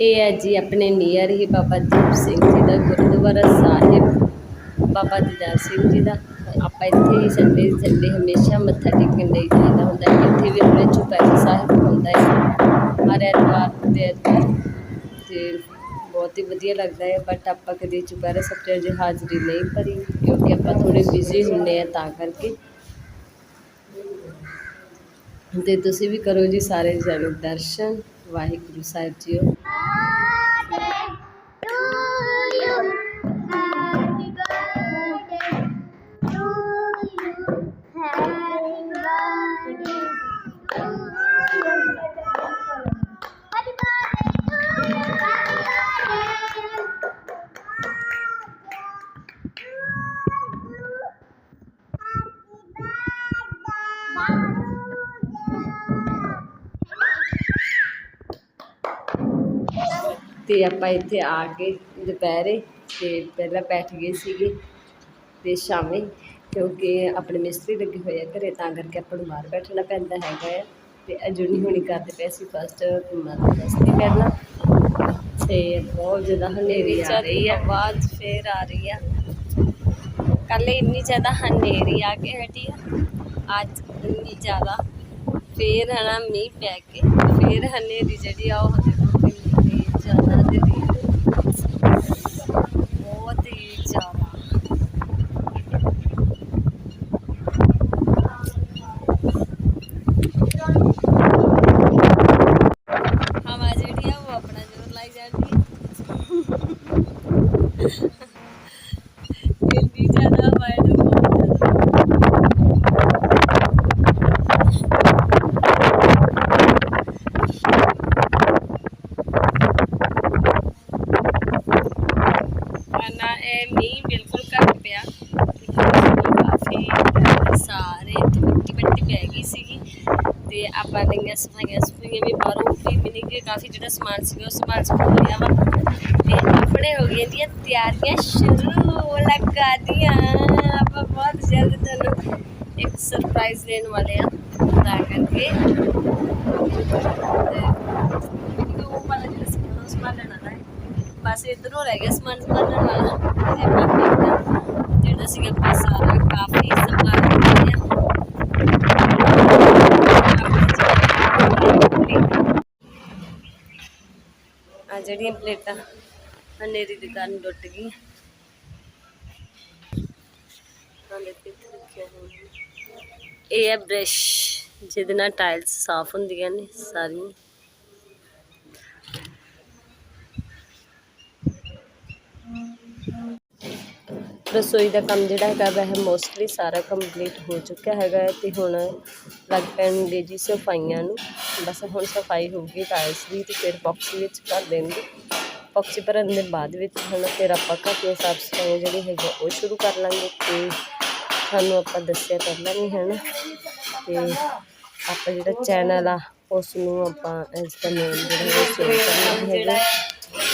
ਇਹ ਹੈ ਜੀ ਆਪਣੇ ਨੀਅਰ ਹੀ ਬਾਬਾ ਦੀਪ ਸਿੰਘ ਜੀ ਦਾ ਗੁਰਦੁਆਰਾ ਸਾਹਿਬ, ਬਾਬਾ ਦੀਦਾਰ ਸਿੰਘ ਜੀ ਦਾ। ਆਪਾਂ ਇੱਥੇ ਹੀ ਸੰਡੇ ਸੰਡੇ ਹਮੇਸ਼ਾ ਮੱਥਾ ਟੇਕਣ ਲਈ ਜਾਈਦਾ ਹੁੰਦਾ ਹੈ। ਇੱਥੇ ਵੀ ਆਪਣੇ ਚੁਪਹਿਰਾ ਸਾਹਿਬ ਹੁੰਦਾ ਹੈ। ਹਰ ਐਤਵਾਰ ਤੇ ਐਤਵਾਰ ਤੇ ਬਹੁਤ ਹੀ ਵਧੀਆ ਲੱਗਦਾ ਹੈ ਬਟ ਆਪਾਂ ਕਦੇ ਚੁਪਹਿਰਾ ਸਾਹਿਬ 'ਚ ਅਜੇ ਹਾਜ਼ਰੀ ਨਹੀਂ ਭਰੀ, ਕਿਉਂਕਿ ਆਪਾਂ ਥੋੜੇ ਬਿਜ਼ੀ ਹੁੰਦੇ ਆ ਤਾਂ ਕਰਕੇ। ਤੇ ਤੁਸੀਂ ਵੀ ਕਰੋ ਜੀ ਸਾਰੇ ਜਣੇ ਦਰਸ਼ਨ। ਵਾਹਿਗੁਰੂ ਸਾਹਿਬ ਜੀਓ। Ah! ਅਤੇ ਆਪਾਂ ਇੱਥੇ ਆ ਕੇ ਦੁਪਹਿਰੇ ਅਤੇ ਪਹਿਲਾਂ ਬੈਠ ਗਏ ਸੀਗੇ ਅਤੇ ਸ਼ਾਮੇ, ਕਿਉਂਕਿ ਆਪਣੇ ਮਿਸਤਰੀ ਲੱਗੇ ਹੋਏ ਆ ਘਰੇ, ਤਾਂ ਕਰਕੇ ਆਪਾਂ ਨੂੰ ਬਾਹਰ ਬੈਠਣਾ ਪੈਂਦਾ ਹੈਗਾ ਆ। ਤੇ ਅਜੂਨੀ ਹੁਣੀ ਕਰਦੇ ਪਏ ਸੀ ਫਸਟ ਮਸਤੀ ਕਰਨਾ। ਤੇ ਬਹੁਤ ਜ਼ਿਆਦਾ ਹਨੇਰੀ ਆ ਰਹੀ ਆ। ਆਵਾਜ਼ ਫੇਰ ਆ ਰਹੀ ਆ। ਕੱਲ ਇੰਨੀ ਜ਼ਿਆਦਾ ਹਨੇਰੀ ਆ ਕੇ ਹਟੀ ਆ। ਅੱਜ ਇੰਨੀ ਜ਼ਿਆਦਾ ਫੇਰ ਹਨਾ ਮੀਂਹ ਪੈ ਕੇ, ਫੇਰ ਹਨੇਰੀ ਜਿਹੜੀ ਆ ਉਹ ਦੇਖੋ ਕਿੰਨੀ ਜ਼ਿਆਦਾ ਜਿਹੜੀ ਬਹੁਤ ਹੀ ਜ਼ਿਆਦਾ ਹਵਾ ਜਿਹੜੀ ਆ ਉਹ ਆਪਣਾ ਜ਼ੋਰ ਲਾਈ ਜਾਂਦੀ ਹੈ ਇੰਨੀ ਜ਼ਿਆਦਾ ਹਵਾ ਨਾ ਇਹ ਮੀਂਹ ਬਿਲਕੁਲ ਘੱਟ ਪਿਆ। ਕਾਫੀ ਸਾਰੇ ਇੱਥੇ ਮਿੱਟੀ ਮਿੱਟੀ ਪੈ ਗਈ ਸੀਗੀ। ਤੇ ਆਪਾਂ ਲਈਆਂ ਸਫਾਈਆਂ ਸਫਾਈਆਂ ਵੀ ਬਾਹਰੋਂ ਵੀ ਮਿਲ ਗਏ। ਕਾਫੀ ਜਿਹੜਾ ਸਮਾਨ ਸੀਗਾ, ਉਹ ਸਮਾਨ ਸਮੂਨ ਵਾ ਤੇ ਆਪਣੇ ਹੋ ਗਈਆਂ ਦੀਆਂ ਤਿਆਰੀਆਂ ਸ਼ੁਰੂ ਲਗਾ ਦੀਆਂ। ਆਪਾਂ ਬਹੁਤ ਜਲਦ ਤੁਹਾਨੂੰ ਇੱਕ ਸਰਪ੍ਰਾਈਜ਼ ਦੇਣ ਵਾਲੇ ਆ। ਤਾਂ ਕਰਕੇ। ਉਹ ਵਾਲਾ ਜਿਹੜਾ ਸਮਾਨ ਸਮਾਨ ਲੈਣਾ ਹੈ। ਬਸ ਇਧਰੋਂ ਰਹਿ ਗਿਆ ਸਮਾਨ ਸੰਭਾਲਣ ਵਾਲਾ। ਤੇ ਬਾਕੀ ਜਿਹੜਾ ਸੀਗਾ ਆਪਾਂ ਕਾਫੀ ਸੰਭਾਲ ਜਿਹੜੀਆਂ ਪਲੇਟਾਂ। ਹਨੇਰੀ ਦੇ ਕਾਰਨ ਟੁੱਟ ਗਈਆਂ ਇਹ ਹੈ ਬ੍ਰਸ਼, ਜਿਹਦੇ ਨਾਲ ਟਾਈਲਸ ਸਾਫ਼ ਹੁੰਦੀਆਂ ਨੇ ਸਾਰੀਆਂ। ਰਸੋਈ ਦਾ ਕੰਮ ਜਿਹੜਾ ਹੈਗਾ, ਵੈਸੇ ਮੋਸਟਲੀ ਸਾਰਾ ਕੰਪਲੀਟ ਹੋ ਚੁੱਕਿਆ ਹੈਗਾ ਤੇ ਹੁਣ ਲੱਗ ਪੈਣਗੇ ਜੀ ਸਫਾਈਆਂ ਨੂੰ। ਬਸ ਹੁਣ ਸਫ਼ਾਈ ਹੋਊਗੀ ਟਾਇਲਸ ਦੀ ਤੇ ਫਿਰ ਬਾਕਸ ਵਿੱਚ ਕਰ ਦੇਣਗੇ। ਬਾਕਸ ਭਰਨ ਦੇ ਬਾਅਦ ਵਿੱਚ ਹੁਣ ਫਿਰ ਆਪਾਂ ਘਰ ਦੀਆਂ ਸਾਫ਼ ਸਫਾਈਆਂ ਜਿਹੜੀ ਹੈਗੀ ਉਹ ਸ਼ੁਰੂ ਕਰ ਲਾਂਗੇ ਤੇ ਤੁਹਾਨੂੰ ਆਪਾਂ ਦੱਸਿਆ ਪਹਿਲਾਂ ਵੀ ਹੈ ਨਾ ਤੇ ਆਪਾਂ ਜਿਹੜਾ ਚੈਨਲ ਆ ਉਸ ਨੂੰ ਆਪਾਂ ਇਸ ਦਾ ਨੇਮ ਜਿਹੜਾ ਹੈ ਚੇਂਜ ਕਰਨਾ ਹੈਗਾ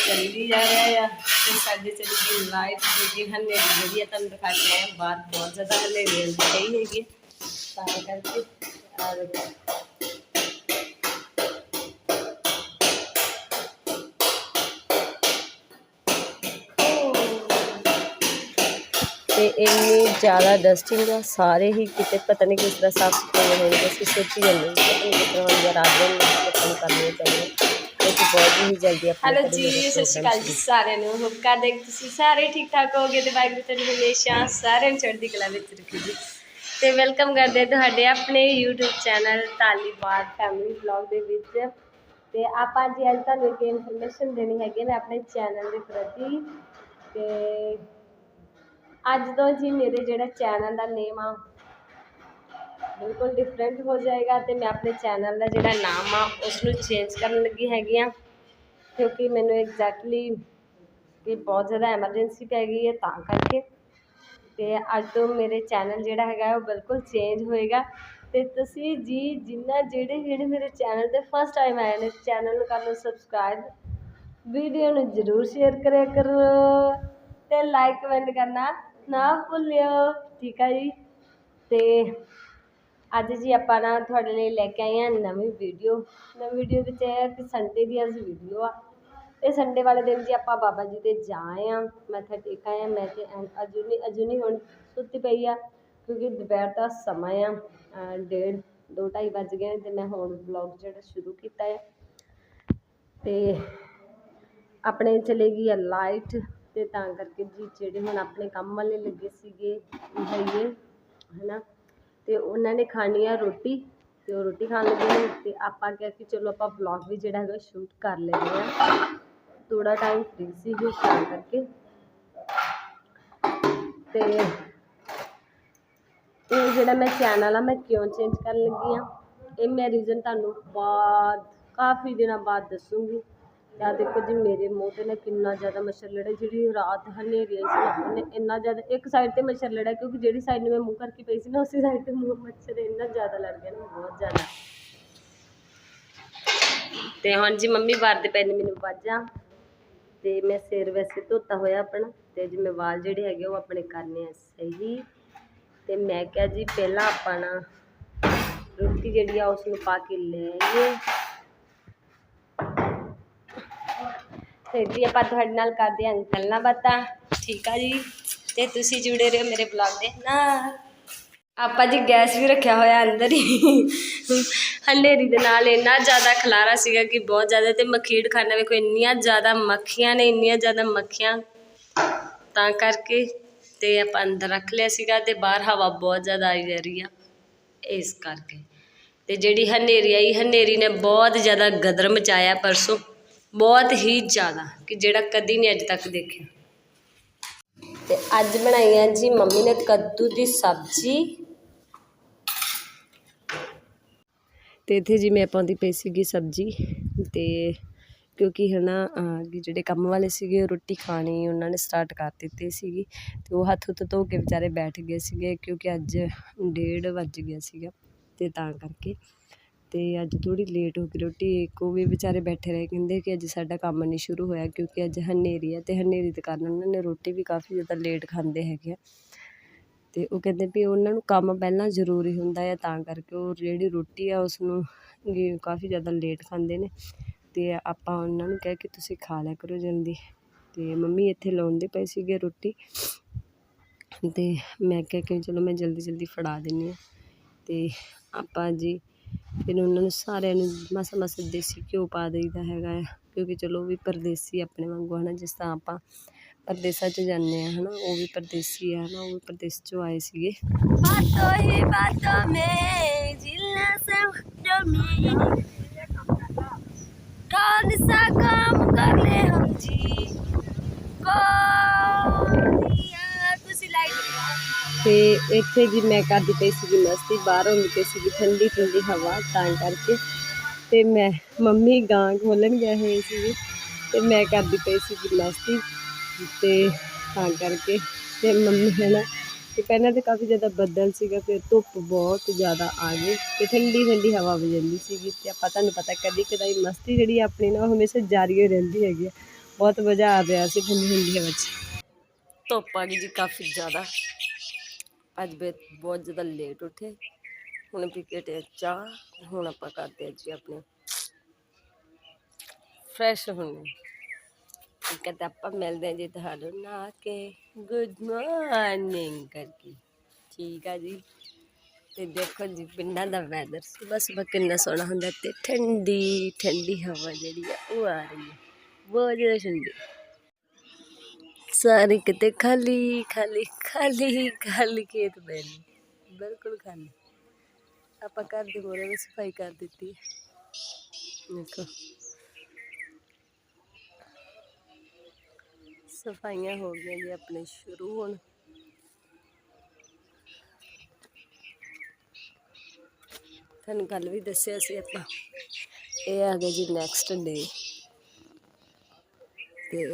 ਚੱਲੀ ਜਾ ਰਿਹਾ ਆ, ਤੇ ਸਾਡੇ ਚੱਲੀ ਗਈ ਲਾਈਟ ਜਿਹੜੀ ਹਨੇਰੀ ਜਿਹੜੀ ਆ, ਤੁਹਾਨੂੰ ਦਿਖਾ ਕੇ ਆਇਆ ਬਾਹਰ ਬਹੁਤ ਜ਼ਿਆਦਾ ਹਨੇਰੀ ਆਉਂਦੀ ਪਈ ਹੈਗੀ ਹੈ। ਤੇ ਇੰਨੀ ਜ਼ਿਆਦਾ ਡਸਟਿੰਗ ਆ ਸਾਰੇ ਹੀ ਕਿਤੇ ਪਤਾ ਨਹੀਂ ਕਿਸ ਤਰ੍ਹਾਂ ਸਾਫ਼ ਸਫ਼ਾਈ ਹੋਣਗੇ ਅਸੀਂ ਸੋਚੀ ਜਾਂਦੇ ਹਾਂ ਕਿ ਪਤਾ ਨਹੀਂ ਕਿਸ ਤਰ੍ਹਾਂ ਹੋਣਗੇ ਰਾਤ ਦਿਨ ਕੰਮ ਕਰਨੇ ਚਾਹੀਦੇ ਕਿਉਂਕਿ ਬਹੁਤ ਹੀ ਜਲਦੀ ਆਪਣੇ ਹੈਲੋ ਜੀ ਸਤਿ ਸ਼੍ਰੀ ਅਕਾਲ ਜੀ ਸਾਰਿਆਂ ਨੂੰ ਹੋਪ ਕਰਦੇ ਕਿ ਤੁਸੀਂ ਸਾਰੇ ਠੀਕ ਠਾਕ ਹੋਗੇ ਤੇ ਵਾਹਿਗੁਰੂ ਤੁਹਾਨੂੰ ਹਮੇਸ਼ਾ ਸਾਰਿਆਂ ਨੂੰ ਚੜ੍ਹਦੀ ਕਲਾ ਵਿੱਚ ਰੱਖੇ। ਜੀ ਤੇ ਵੈਲਕਮ ਕਰਦੇ ਤੁਹਾਡੇ ਆਪਣੇ YouTube channel Talibad family vlog ਦੇ ਵਿੱਚ। ਤੇ ਆਪਾਂ ਜੀ ਅੱਜ ਤੁਹਾਨੂੰ ਇੱਕ ਇਨਫੋਰਮੇਸ਼ਨ ਦੇਣੀ ਹੈਗੀ ਹੈ ਆਪਣੇ ਚੈਨਲ ਦੇ ਪ੍ਰਤੀ। ਤੇ ਅੱਜ ਤੋਂ ਜੀ ਮੇਰੇ ਜਿਹੜਾ ਚੈਨਲ ਦਾ ਨੇਮ ਆ, ਬਿਲਕੁਲ ਡਿਫਰੈਂਟ ਹੋ ਜਾਏਗਾ ਤੇ ਮੈਂ ਆਪਣੇ ਚੈਨਲ ਦਾ ਜਿਹੜਾ ਨਾਮ ਆ ਉਸ ਨੂੰ ਚੇਂਜ ਕਰਨ ਲੱਗੀ ਹੈਗੀ ਆ। ਕਿਉਂਕਿ ਮੈਨੂੰ ਐਗਜ਼ੈਕਟਲੀ ਕਿ ਬਹੁਤ ਜ਼ਿਆਦਾ ਐਮਰਜੈਂਸੀ ਪੈ ਗਈ ਹੈ ਤਾਂ ਕਰਕੇ ਤੇ ਅੱਜ ਤੋਂ ਮੇਰੇ ਚੈਨਲ ਜਿਹੜਾ ਹੈਗਾ ਉਹ ਬਿਲਕੁਲ ਚੇਂਜ ਹੋਏਗਾ। ਤੇ ਤੁਸੀਂ ਜੀ ਜਿੰਨਾ ਜਿਹੜੇ ਜਿਹੜੇ ਮੇਰੇ ਚੈਨਲ ਤੇ ਫਸਟ ਟਾਈਮ ਆਏ ਨੇ, ਚੈਨਲ ਨੂੰ ਕਰ ਲਓ ਸਬਸਕ੍ਰਾਈਬ ਵੀਡੀਓ ਨੂੰ ਜ਼ਰੂਰ ਸ਼ੇਅਰ ਕਰਿਆ ਕਰੋ ਤੇ ਲਾਈਕ ਕਮੈਂਟ ਕਰਨਾ। ਨਾ ਭੁੱਲਿਓ, ਠੀਕ ਆ ਜੀ? ਤੇ ਅੱਜ ਜੀ ਆਪਾਂ ਨਾ ਤੁਹਾਡੇ ਲਈ ਲੈ ਕੇ ਆਏ ਹਾਂ ਨਵੀਂ ਵੀਡੀਓ। ਨਵੀਂ ਵੀਡੀਓ ਵਿੱਚ ਇਹ ਹੈ ਕਿ ਸੰਡੇ ਦੀ ਅੱਜ ਵੀਡੀਓ ਆ। ਤੇ ਸੰਡੇ ਵਾਲੇ ਦਿਨ ਜੀ ਆਪਾਂ ਬਾਬਾ ਜੀ ਦੇ ਜਾ ਆਏ ਆ। ਮੱਥਾ ਟੇਕ ਆਏ ਆ, ਮੈਂ ਤੇ ਐਂ- ਅਜੂਨੀ ਅਜੂਨੀ ਹੁਣ ਸੁੱਤੀ ਪਈ ਆ, ਕਿਉਂਕਿ ਦੁਪਹਿਰ ਦਾ ਸਮਾਂ ਆ ਡੇਢ, ਦੋ ਢਾਈ ਵੱਜ ਗਏ ਨੇ ਤੇ ਮੈਂ ਹੁਣ ਵਲੌਗ ਜਿਹੜਾ ਸ਼ੁਰੂ ਕੀਤਾ ਹੈ ਤੇ ਆਪਣੇ ਚਲੇ ਗਈ ਆ ਲਾਈਟ ਤੇ ਤਾਂ ਕਰਕੇ ਜੀ ਜਿਹੜੇ ਹੁਣ ਆਪਣੇ ਕੰਮ ਵਾਲੇ ਲੱਗੇ ਸੀਗੇ ਭਈਏ ਹਨਾ, ਤੇ ਉਹਨਾਂ ਨੇ ਖਾਣੀ ਆ ਰੋਟੀ, ਤੇ ਉਹ ਰੋਟੀ ਖਾਣ ਲੱਗੇ ਨੇ ਤੇ ਆਪਾਂ ਕਿਹਾ ਕਿ ਚਲੋ ਆਪਾਂ ਵਲੌਗ ਵੀ ਜਿਹੜਾ ਹੈਗਾ ਸ਼ੂਟ ਕਰ ਲੈਂਦੇ ਆ ਥੋੜਾ ਟਾਈਮ ਫ੍ਰੀ ਸੀ ਜੀ ਤਾਂ ਕਰਕੇ। ਤੇ ਇਹ ਜਿਹੜਾ ਮੈਂ ਚੈਨਲ ਆ, ਮੈਂ ਕਿਉਂ ਚੇਂਜ ਕਰਨ ਲੱਗੀ ਆ? ਇਹ ਮੈਂ ਰੀਜ਼ਨ ਤੁਹਾਨੂੰ ਬਾਅਦ, ਕਾਫੀ ਦਿਨਾਂ ਬਾਅਦ ਦੱਸੂਗੀ। ਆ ਦੇਖੋ ਜੀ, ਮੇਰੇ ਮੂੰਹ ਤੇ ਨਾ ਕਿੰਨਾ ਜ਼ਿਆਦਾ ਮੱਛਰ ਲੜਿਆ, ਜਿਹੜੀ ਰਾਤ ਹਨੇਰੀ ਆਈ ਸੀ ਨਾ ਉਹਨੇ ਇੰਨਾ ਜ਼ਿਆਦਾ, ਇੱਕ ਸਾਈਡ ਤੇ ਮੱਛਰ ਲੜਿਆ, ਕਿਉਂਕਿ ਜਿਹੜੀ ਸਾਈਡ ਨੂੰ ਮੈਂ ਮੂੰਹ ਕਰਕੇ ਪਈ ਸੀ ਨਾ, ਉਸੇ ਸਾਈਡ ਤੇ ਮੂੰਹ ਮੱਛਰ ਇੰਨਾ ਜ਼ਿਆਦਾ ਲੜ ਗਿਆ ਨਾ, ਬਹੁਤ ਜ਼ਿਆਦਾ। ਤੇ ਹੁਣ ਜੀ ਮੰਮੀ ਵਾਰਦੇ ਪਏ ਨੇ ਮੈਨੂੰ ਬਾਜਾਂ ਤੇ ਮੈਂ ਸਿਰ ਵੈਸੇ ਧੋਤਾ ਹੋਇਆ ਆਪਣਾ, ਤੇ ਅੱਜ ਮੈਂ ਵਾਲ ਜਿਹੜੇ ਹੈਗੇ ਉਹ ਆਪਣੇ ਕਰਨੇ ਆ, ਸਹੀ। ਤੇ ਮੈਂ ਕਿਹਾ ਜੀ, ਪਹਿਲਾਂ ਆਪਾਂ ਨਾ ਰੋਟੀ ਜਿਹੜੀ ਆ ਉਸ ਨੂੰ ਪਾ ਕੇ ਲੈ ਆਈਏ। ਤੇ ਜੀ ਆਪਾਂ ਤੁਹਾਡੇ ਨਾਲ ਕਰਦੇ ਹਾਂ ਗੱਲਾਂ ਬਾਤਾਂ। ਠੀਕ ਆ ਜੀ? ਤੇ ਤੁਸੀਂ ਜੁੜੇ ਰਹੋ ਮੇਰੇ ਬਲੌਗ ਦੇ ਨਾਲ। ਆਪਾਂ ਜੀ ਗੈਸ ਵੀ ਰੱਖਿਆ ਹੋਇਆ ਅੰਦਰ ਹੀ। ਹਨੇਰੀ ਦੇ ਨਾਲ ਇੰਨਾ ਜ਼ਿਆਦਾ ਖਲਾਰਾ ਸੀਗਾ ਕਿ ਬਹੁਤ ਜ਼ਿਆਦਾ ਤੇ ਮਖੀੜ ਖਾਨਾ ਵੇਖੋ, ਇੰਨੀਆਂ ਜ਼ਿਆਦਾ ਮੱਖੀਆਂ ਨੇ, ਇੰਨੀਆਂ ਜ਼ਿਆਦਾ ਮੱਖੀਆਂ। ਤਾਂ ਕਰਕੇ ਤੇ ਆਪਾਂ ਅੰਦਰ ਰੱਖ ਲਿਆ ਸੀਗਾ ਤੇ ਬਾਹਰ ਹਵਾ ਬਹੁਤ ਜ਼ਿਆਦਾ ਆਈ ਜਾ ਰਹੀ ਆ। ਇਸ ਕਰਕੇ। ਤੇ ਜਿਹੜੀ ਹਨੇਰੀ ਆਈ, ਹਨੇਰੀ ਨੇ ਬਹੁਤ ਜ਼ਿਆਦਾ ਗਦਰ ਮਚਾਇਆ ਪਰਸੋਂ। ਬਹੁਤ ਹੀ ਜ਼ਿਆਦਾ ਕਿ ਜਿਹੜਾ ਕਦੀ ਨਹੀਂ ਅੱਜ ਤੱਕ ਦੇਖਿਆ। ਤੇ ਅੱਜ ਬਣਾਈ ਹੈ ਜੀ ਮੰਮੀ ਨੇ ਕੱਦੂ ਦੀ ਸਬਜ਼ੀ। ਤੇ ਇੱਥੇ ਜੀ ਮੈਂ ਆਪਾਂ ਦੀ ਪਈ ਸੀਗੀ ਸਬਜ਼ੀ ਤੇ ਕਿਉਂਕਿ ਹਨਾ ਅਹ, ਜਿਹੜੇ ਕੰਮ ਵਾਲੇ ਸੀਗੇ ਉਹ ਰੋਟੀ ਖਾਣੀ ਉਹਨਾਂ ਨੇ ਸਟਾਰਟ ਕਰ ਦਿੱਤੀ ਸੀਗੀ ਤੇ ਉਹ ਹੱਥ ਹੁੱਥ ਧੋ ਕੇ ਵਿਚਾਰੇ ਬੈਠ ਗਏ ਸੀਗੇ ਕਿਉਂਕਿ ਅੱਜ ਡੇਢ ਵੱਜ ਗਿਆ ਸੀਗਾ ਤੇ ਤਾਂ ਕਰਕੇ ਅਤੇ ਅੱਜ ਥੋੜ੍ਹੀ ਲੇਟ ਹੋ ਗਈ, ਰੋਟੀ ਇੱਕ ਉਹ ਵੀ ਵਿਚਾਰੇ ਬੈਠੇ ਰਹੇ, ਕਹਿੰਦੇ ਕਿ ਅੱਜ ਸਾਡਾ ਕੰਮ ਨਹੀਂ ਸ਼ੁਰੂ ਹੋਇਆ ਕਿਉਂਕਿ ਅੱਜ ਹਨੇਰੀ ਹੈ ਅਤੇ ਹਨੇਰੀ ਦੇ ਕਾਰਨ ਉਹਨਾਂ ਨੇ ਰੋਟੀ ਵੀ ਕਾਫੀ ਜ਼ਿਆਦਾ ਲੇਟ ਖਾਂਦੇ ਹੈਗੇ ਆ। ਅਤੇ ਉਹ ਕਹਿੰਦੇ ਵੀ ਉਹਨਾਂ ਨੂੰ ਕੰਮ ਪਹਿਲਾਂ ਜ਼ਰੂਰੀ ਹੁੰਦਾ ਹੈ ਤਾਂ ਕਰਕੇ ਉਹ ਜਿਹੜੀ ਰੋਟੀ ਆ ਉਸ ਨੂੰ ਵੀ ਕਾਫੀ ਜ਼ਿਆਦਾ ਲੇਟ ਖਾਂਦੇ ਨੇ ਅਤੇ ਆਪਾਂ ਉਹਨਾਂ ਨੂੰ ਕਿਹਾ ਕਿ ਤੁਸੀਂ ਖਾ ਲਿਆ ਕਰੋ ਜਲਦੀ। ਅਤੇ ਮੰਮੀ ਇੱਥੇ ਲਾਉਂਦੇ ਪਏ ਸੀਗੇ ਰੋਟੀ ਅਤੇ ਮੈਂ ਕਿਹਾ ਕਿ ਚਲੋ ਮੈਂ ਜਲਦੀ ਜਲਦੀ ਫੜਾ ਦਿੰਦੀ ਹਾਂ। ਅਤੇ ਆਪਾਂ ਜੀ ਫਿਰ ਉਹਨਾਂ ਨੂੰ ਸਾਰਿਆਂ ਨੂੰ ਮਸਾ ਮਸਾ ਦੇਸੀ ਘਿਓ ਪਾ ਦੇਈਦਾ ਹੈਗਾ ਆ ਕਿਉਂਕਿ ਚਲੋ ਉਹ ਵੀ ਪਰਦੇਸੀ ਆਪਣੇ ਵਾਂਗੂ ਹਨਾ ਜਿਸ ਤਰ੍ਹਾਂ ਆਪਾਂ ਪਰਦੇਸਾਂ 'ਚ ਜਾਂਦੇ ਆ ਹਨਾ ਉਹ ਵੀ ਪਰਦੇਸੀ ਆ ਹਨਾ ਉਹ ਵੀ ਪਰਦੇਸ 'ਚੋਂ ਆਏ ਸੀਗੇ ਬਾਤੋਂ ਹੀ ਬਾਤੋਂ ਮੇ ਜਿਲਨਾ ਸੇ ਮੇ कौन सा काम कर ले हम जी ਤੁਸੀਂ ਲਾਈਟ ਤੇ ਇੱਥੇ ਜੀ ਮੈਂ ਕਰਦੀ ਪਈ ਸੀਗੀ ਮਸਤੀ, ਬਾਹਰ ਹੁੰਦੀ ਪਈ ਸੀਗੀ ਠੰਡੀ ਠੰਡੀ ਹਵਾ, ਤਾਂ ਕਰਕੇ। ਤੇ ਮੈਂ, ਮੰਮੀ ਗਾਂ ਖੋਲਣ ਗਏ ਹੋਏ ਸੀਗੇ। ਤੇ ਮੈਂ ਕਰਦੀ ਪਈ ਸੀਗੀ ਮਸਤੀ, ਤੇ ਤਾਂ ਕਰਕੇ। ਤੇ ਮੰਮੀ ਹੈ ਨਾ ਤੇ ਪਹਿਲਾਂ ਤਾਂ ਕਾਫੀ ਜ਼ਿਆਦਾ ਬੱਦਲ ਸੀਗਾ, ਫਿਰ ਧੁੱਪ ਬਹੁਤ ਜ਼ਿਆਦਾ ਆ ਗਈ, ਤੇ ਠੰਡੀ ਠੰਡੀ ਹਵਾ ਵਗ ਜਾਂਦੀ ਸੀਗੀ। ਤੇ ਆਪਾਂ ਤੁਹਾਨੂੰ ਪਤਾ ਕਦੀ ਕਦਾਈ ਮਸਤੀ ਜਿਹੜੀ ਆਪਣੀ ਨਾ, ਉਹ ਹਮੇਸ਼ਾ ਜਾਰੀ ਹੋ ਰਹਿੰਦੀ ਹੈਗੀ ਆ। ਬਹੁਤ ਮਜ਼ਾ ਆ ਰਿਹਾ ਸੀ ਠੰਡੀ ਠੰਡੀ ਹਵਾ 'ਚ। ਧੁੱਪ ਆ ਗਈ ਜੀ ਕਾਫੀ ਜ਼ਿਆਦਾ। ਅੱਜ ਬੇ ਬਹੁਤ ਜ਼ਿਆਦਾ ਲੇਟ ਉੱਠੇ। ਹੁਣ ਪੀ ਕੇ ਤੇ ਚਾਹ ਹੁਣ ਆਪਾਂ ਕਰਦੇ ਆ ਜੀ ਆਪਣੇ। ਫਰੈਸ਼ ਹੋਣੇ। ਕਹਿੰਦੇ ਆਪਾਂ ਮਿਲਦੇ ਹਾਂ ਜੀ ਤੁਹਾਨੂੰ ਨਾ ਕੇ। ਗੁੱਡ ਮਾਰਨਿੰਗ ਕਰਕੇ। ਠੀਕ ਆ ਜੀ। ਤੇ ਦੇਖੋ ਜੀ ਪਿੰਡਾਂ ਦਾ ਵੈਦਰ ਸੁਬਹ ਸੁਬਹ ਕਿੰਨਾ ਸੋਹਣਾ ਹੁੰਦਾ ਤੇ ਠੰਡੀ ਠੰਡੀ ਹਵਾ ਜਿਹੜੀ ਆ ਉਹ ਆ ਰਹੀ ਹੈ। ਬਹੁਤ ਜ਼ਿਆਦਾ ਠੰਡੀ। ਸਾਰੇ ਕਿਤੇ ਖਾਲੀ ਖਾਲੀ ਖਾਲੀ ਖਾਲੀ ਖੇਤ ਬੈਠੇ ਬਿਲਕੁਲ ਖਾਲੀ। ਆਪਾਂ ਘਰ ਦੇ ਮੋਰੇ ਦੀ ਸਫ਼ਾਈ ਕਰ ਦਿੱਤੀ ਦੇਖੋ। ਸਫਾਈਆਂ ਹੋ ਗਈਆਂ ਜੀ ਆਪਣੇ ਸ਼ੁਰੂ ਹੁਣ। ਤੁਹਾਨੂੰ ਕੱਲ ਵੀ ਦੱਸਿਆ ਸੀ ਆਪਾਂ। ਇਹ ਆ ਗਿਆ ਜੀ ਨੈਕਸਟ ਡੇ ਤੇ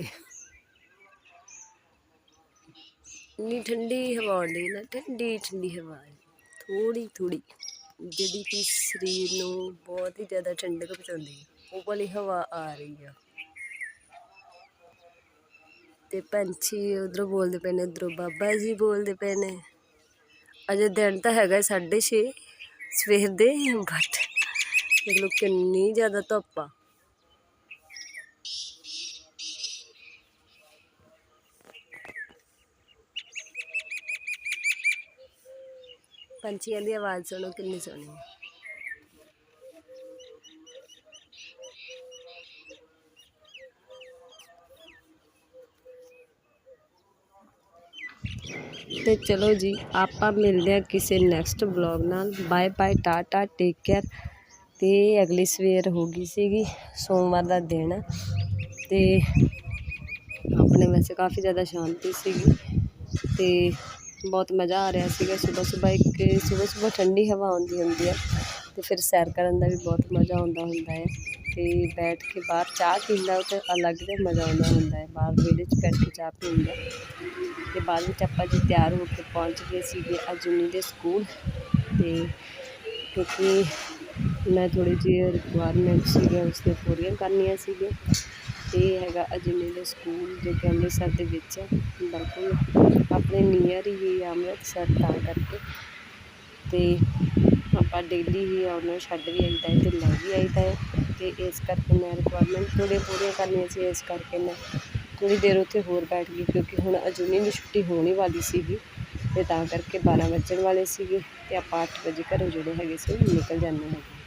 ਇੰਨੀ ਠੰਡੀ ਹਵਾ ਆਉਂਦੀ ਨਾ, ਠੰਡੀ ਠੰਡੀ ਹਵਾ ਥੋੜੀ ਥੋੜੀ ਜਿਹੜੀ ਕਿ ਸਰੀਰ ਨੂੰ ਬਹੁਤ ਹੀ ਜ਼ਿਆਦਾ ਠੰਡਕ ਪਹੁੰਚਾਉਂਦੀ ਹੈ। ਉਹ ਵਾਲੀ ਹਵਾ ਆ ਰਹੀ ਆ। ਤੇ ਪੰਛੀ ਉਧਰੋਂ ਬੋਲਦੇ ਪਏ ਨੇ, ਉਧਰੋਂ ਬਾਬਾ ਜੀ ਬੋਲਦੇ ਪਏ ਨੇ। ਅਜੇ ਦਿਨ ਤਾਂ ਹੈਗਾ 6:30 ਸਵੇਰ ਦੇ ਬਟ ਦੇਖ ਲਓ ਕਿੰਨੀ ਜ਼ਿਆਦਾ ਧੁੱਪ ਆ। ਪੰਛੀਆਂ ਦੀ ਆਵਾਜ਼ ਸੁਣੋ, ਕਿੰਨੀ ਸੋਹਣੀ ਹੈ ਤੇ ਚਲੋ ਜੀ, ਆਪਾਂ ਮਿਲਦੇ ਹਾਂ ਕਿਸੇ ਨੈਕਸਟ ਵਲੌਗ ਨਾਲ। Bye bye ta-ta take care ਤੇ ਅਗਲੀ ਸਵੇਰ ਹੋ ਗਈ ਸੀਗੀ, ਸੋਮਵਾਰ ਦਾ ਦਿਨ। ਤੇ ਆਪਣੇ ਵੈਸੇ ਕਾਫੀ ਜ਼ਿਆਦਾ ਸ਼ਾਂਤੀ ਸੀਗੀ। ਤੇ ਬਹੁਤ ਮਜ਼ਾ ਆ ਰਿਹਾ ਸੀਗਾ। ਸਵੇਰ ਸਵੇਰ ਇੱਕ ਸਵੇਰ ਸਵੇਰ ਠੰਡੀ ਹਵਾ ਆਉਂਦੀ ਹੁੰਦੀ ਹੈ ਤੇ ਫਿਰ ਸੈਰ ਕਰਨ ਦਾ ਵੀ ਬਹੁਤ ਮਜ਼ਾ ਆਉਂਦਾ ਹੁੰਦਾ ਹੈ ਤੇ ਬੈਠ ਕੇ ਬਾਹਰ ਚਾਹ ਪੀਂਦਾ ਦਾ ਤੇ ਅਲੱਗ ਜਿਹਾ ਮਜ਼ਾ ਆਉਂਦਾ ਹੁੰਦਾ ਹੈ। ਬਾਹਰ ਵਿਹੜੇ 'ਚ ਬੈਠ ਕੇ ਚਾਹ ਪੀਂਦਾ ਤੇ ਬਾਅਦ ਵਿੱਚ ਆਪਾਂ ਜੀ ਤਿਆਰ ਹੋ ਕੇ ਪਹੁੰਚ ਗਏ ਸੀਗੇ ਅਜੂਨੀ ਦੇ ਸਕੂਲ ਤੇ ਕਿਉਂਕਿ ਮੈਂ ਥੋੜੀ ਜਿਹੀ ਰਿਕੁਆਇਰਮੈਂਟ ਸੀਗੀਆਂ ਉਸਨੇ ਪੂਰੀਆਂ ਕਰਨੀਆਂ ਸੀਗੀਆਂ। ਇਹ ਹੈਗਾ ਅਜੂਨੀ ਦੇ ਸਕੂਲ ਜੋ ਕਿ ਅੰਮ੍ਰਿਤਸਰ ਦੇ ਵਿੱਚ ਬਿਲਕੁਲ ਆਪਣੇ ਨੀਅਰ ਹੀ ਹੈ ਅੰਮ੍ਰਿਤਸਰ ਤਾਂ ਕਰਕੇ। ਤੇ ਆਪਾਂ ਡੇਲੀ ਹੀ ਉਹਨਾਂ ਨੂੰ ਛੱਡ ਵੀ ਆਈਦਾ ਹੈ ਤੇ ਲੈ ਵੀ ਆਈਦਾ ਹੈ। ਤੇ ਇਸ ਕਰਕੇ ਮੈਂ ਰਿਕੁਆਇਰਮੈਂਟ ਥੋੜ੍ਹੀਆਂ ਪੂਰੀਆਂ ਕਰਨੀਆਂ ਸੀ ਇਸ ਕਰਕੇ ਮੈਂ ਥੋੜ੍ਹੀ ਦੇਰ ਉੱਥੇ ਹੋਰ ਬੈਠ ਗਈ ਕਿਉਂਕਿ ਹੁਣ ਅਜੂਨੀ ਦੀ ਛੁੱਟੀ ਹੋਣੀ ਵਾਲੀ ਸੀਗੀ ਤੇ ਤਾਂ ਕਰਕੇ 12 ਵੱਜਣ ਵਾਲੇ ਸੀਗੇ ਤੇ ਆਪਾਂ 8 ਵਜੇ ਘਰੋਂ ਜਿਹੜੇ ਹੈਗੇ ਸੀ ਨਿਕਲ ਜਾਂਦੇ ਹੈਗੇ।